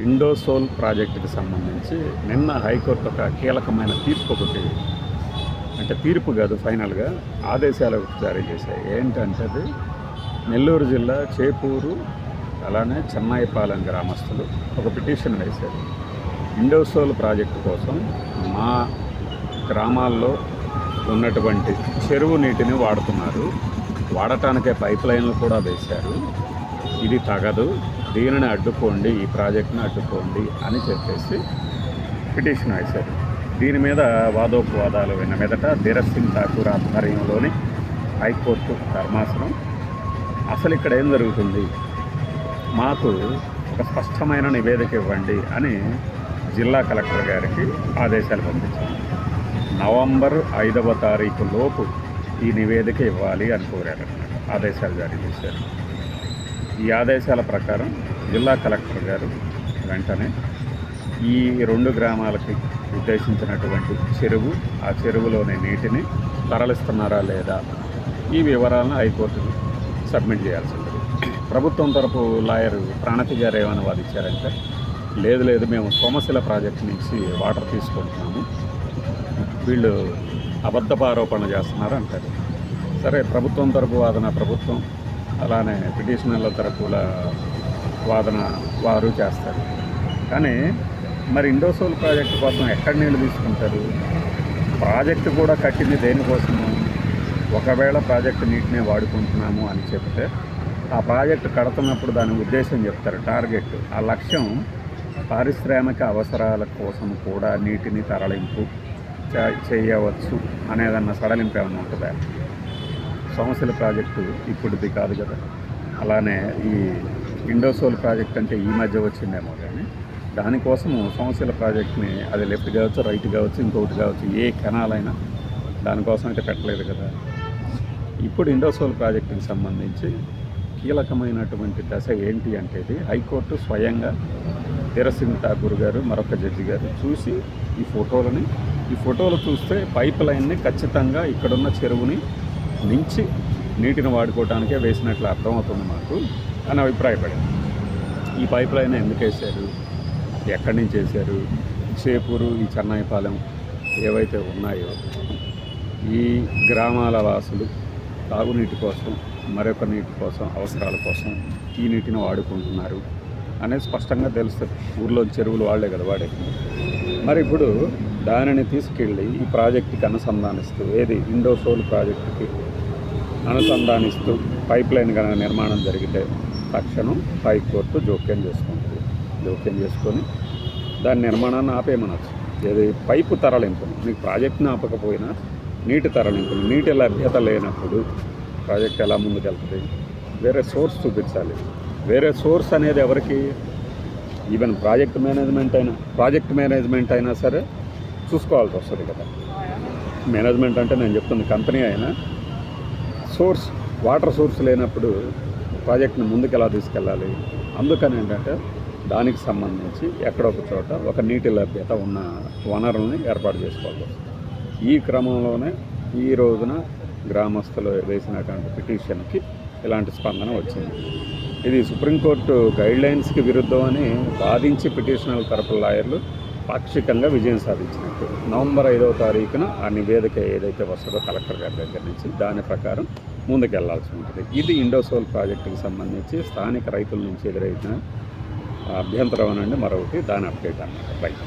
ఇండోసోల్ ప్రాజెక్టుకి సంబంధించి నిన్న హైకోర్టు ఒక కీలకమైన తీర్పు ఒకటి అంటే తీర్పు కాదు ఫైనల్గా ఆదేశాలు ఒకటి జారీ చేశాయి. ఏంటంటే అది నెల్లూరు జిల్లా చేపూరు అలానే చెన్నాయిపాలెం గ్రామస్తులు ఒక పిటిషన్ వేశారు. ఇండోసోల్ ప్రాజెక్టు కోసం మా గ్రామాల్లో ఉన్నటువంటి చెరువు నీటిని వాడుతున్నారు. వాడటానికే పైప్ లైన్లు కూడా వేశారు. ఇది తగదు దీనిని అడ్డుకోండి ఈ ప్రాజెక్ట్ను అడ్డుకోండి అని చెప్పేసి పిటిషన్ వేశారు. దీని మీద వాదోపవాదాలు విన్న మీదట ధీరజ్ సింగ్ ఠాకూర్ ఆధ్వర్యంలోని హైకోర్టు ధర్మాసనం. అసలు ఇక్కడ ఏం జరుగుతుంది? మాకు ఒక స్పష్టమైన నివేదిక ఇవ్వండి అని జిల్లా కలెక్టర్ గారికి ఆదేశాలు పంపించారు. నవంబర్ ఐదవ తారీఖు లోపు ఈ నివేదిక ఇవ్వాలి అని కోరారన్నమాట ఆదేశాలు జారీ చేశారు. ఈ ఆదేశాల ప్రకారం జిల్లా కలెక్టర్ గారు వెంటనే ఈ రెండు గ్రామాలకి ఉద్దేశించినటువంటి చెరువు ఆ చెరువులోని నీటిని తరలిస్తున్నారా లేదా ఈ వివరాలను హైకోర్టుకు సబ్మిట్ చేయాల్సి ఉంటుంది. ప్రభుత్వం తరపు లాయర్ ప్రాణతి గారు ఏమైనా వాదించారంటే లేదు లేదు మేము సోమశిల ప్రాజెక్ట్ నుంచి వాటర్ తీసుకుంటున్నాము. వీళ్ళు అబద్ధపు ఆరోపణ చేస్తున్నారు అంటారు. సరే ప్రభుత్వం తరపు వాదన ప్రభుత్వం అలానే పిటిషనర్ల తరపుల వాదన వారు చేస్తారు. కానీ మరి ఇండోసోల్ ప్రాజెక్టు కోసం ఎక్కడ నీళ్ళు తీసుకుంటారు? ప్రాజెక్టు కూడా కట్టింది దేనికోసము? ఒకవేళ ప్రాజెక్టు నీటినే వాడుకుంటున్నాము అని చెప్తే ఆ ప్రాజెక్టు కడుతున్నప్పుడు దాని ఉద్దేశం చెప్తారు టార్గెట్. ఆ లక్ష్యం పారిశ్రామిక అవసరాల కోసం కూడా నీటిని తరలింపు చేయవచ్చు అనేదన్న సడలింపు ఏమైనా ఉంటుందా? సోమశిల ప్రాజెక్టు ఇప్పుడుది కాదు కదా. అలానే ఈ ఇండోసోల్ ప్రాజెక్ట్ అంటే ఈ మధ్య వచ్చిందేమో కానీ దానికోసము సోమశిల ప్రాజెక్ట్ని అది లెఫ్ట్ కావచ్చు రైట్ కావచ్చు ఇంకొకటి కావచ్చు ఏ కెనాల్ అయినా దానికోసం అయితే పెట్టలేదు కదా. ఇప్పుడు ఇండోసోల్ ప్రాజెక్టుకి సంబంధించి కీలకమైనటువంటి దశ ఏంటి అంటే ఇది హైకోర్టు స్వయంగా తీరసింగ్ ఠాకూర్ గారు మరొక జడ్జి గారు చూసి ఈ ఫోటోలని ఈ ఫోటోలు చూస్తే పైప్ లైన్ని ఖచ్చితంగా ఇక్కడున్న చెరువుని మించి నీటిని వాడుకోవడానికే వేసినట్లు అర్థమవుతుంది మాకు అని అభిప్రాయపడింది. ఈ పైప్ లైన్ ఎందుకు వేశారు? ఎక్కడి నుంచి వేశారు? చేపూరు ఈ చెన్నైపాలెం ఏవైతే ఉన్నాయో ఈ గ్రామాల వాసులు తాగునీటి కోసం మరొక నీటి కోసం అవసరాల కోసం ఈ నీటిని వాడుకుంటున్నారు అనేది స్పష్టంగా తెలుస్తుంది. ఊర్లో చెరువులు వాళ్ళే కదా వాడే మరి ఇప్పుడు దానిని తీసుకెళ్ళి ఈ ప్రాజెక్టుకి అనుసంధానిస్తూ ఏది? ఇండోసోల్ ప్రాజెక్టుకి అనుసంధానిస్తూ పైప్ లైన్ కనుక నిర్మాణం జరిగితే తక్షణం హైకోర్టు జోక్యం చేసుకుంటుంది. జోక్యం చేసుకొని దాని నిర్మాణాన్ని ఆపేయమనొచ్చు. ఏది పైపు తరలింపును మీకు ప్రాజెక్ట్ని ఆపకపోయినా నీటి తరలింపును నీటి లభ్యత లేనప్పుడు ప్రాజెక్ట్ ఎలా ముందుకెళ్తుంది? వేరే సోర్స్ చూపించాలి. వేరే సోర్స్ అనేది ఎవరికి? ఈవెన్ ప్రాజెక్ట్ మేనేజ్మెంట్ అయినా ప్రాజెక్ట్ మేనేజ్మెంట్ అయినా సరే చూసుకోవాల్సి వస్తుంది కదా. మేనేజ్మెంట్ అంటే నేను చెప్తుంది కంపెనీ అయినా సోర్స్ వాటర్ సోర్స్ లేనప్పుడు ప్రాజెక్ట్ని ముందుకు ఎలా తీసుకెళ్ళాలి? అందుకని ఏంటంటే దానికి సంబంధించి ఎక్కడో ఒక చోట ఒక నీటి లభ్యత ఉన్న వనరుల్ని ఏర్పాటు చేసుకోవాలి. ఈ క్రమంలోనే ఈ రోజున గ్రామస్తులు వేసినటువంటి పిటిషన్కి ఇలాంటి స్పందన వచ్చింది. ఇది సుప్రీంకోర్టు గైడ్లైన్స్కి విరుద్ధం అని వాదించి పిటిషనల్ తరపు లాయర్లు పాక్షికంగా విజయం సాధించినట్టు. నవంబర్ ఐదవ తారీఖున ఆ నివేదిక ఏదైతే వస్తుందో కలెక్టర్ గారి దగ్గర నుంచి దాని ప్రకారం ముందుకెళ్ళాల్సి ఉంటుంది. ఇది ఇండోసోల్ ప్రాజెక్టుకి సంబంధించి స్థానిక రైతుల నుంచి ఎదురైన అభ్యంతరం అనండి మరొకటి దాని అప్డేట్ అన్నమాట. రైట్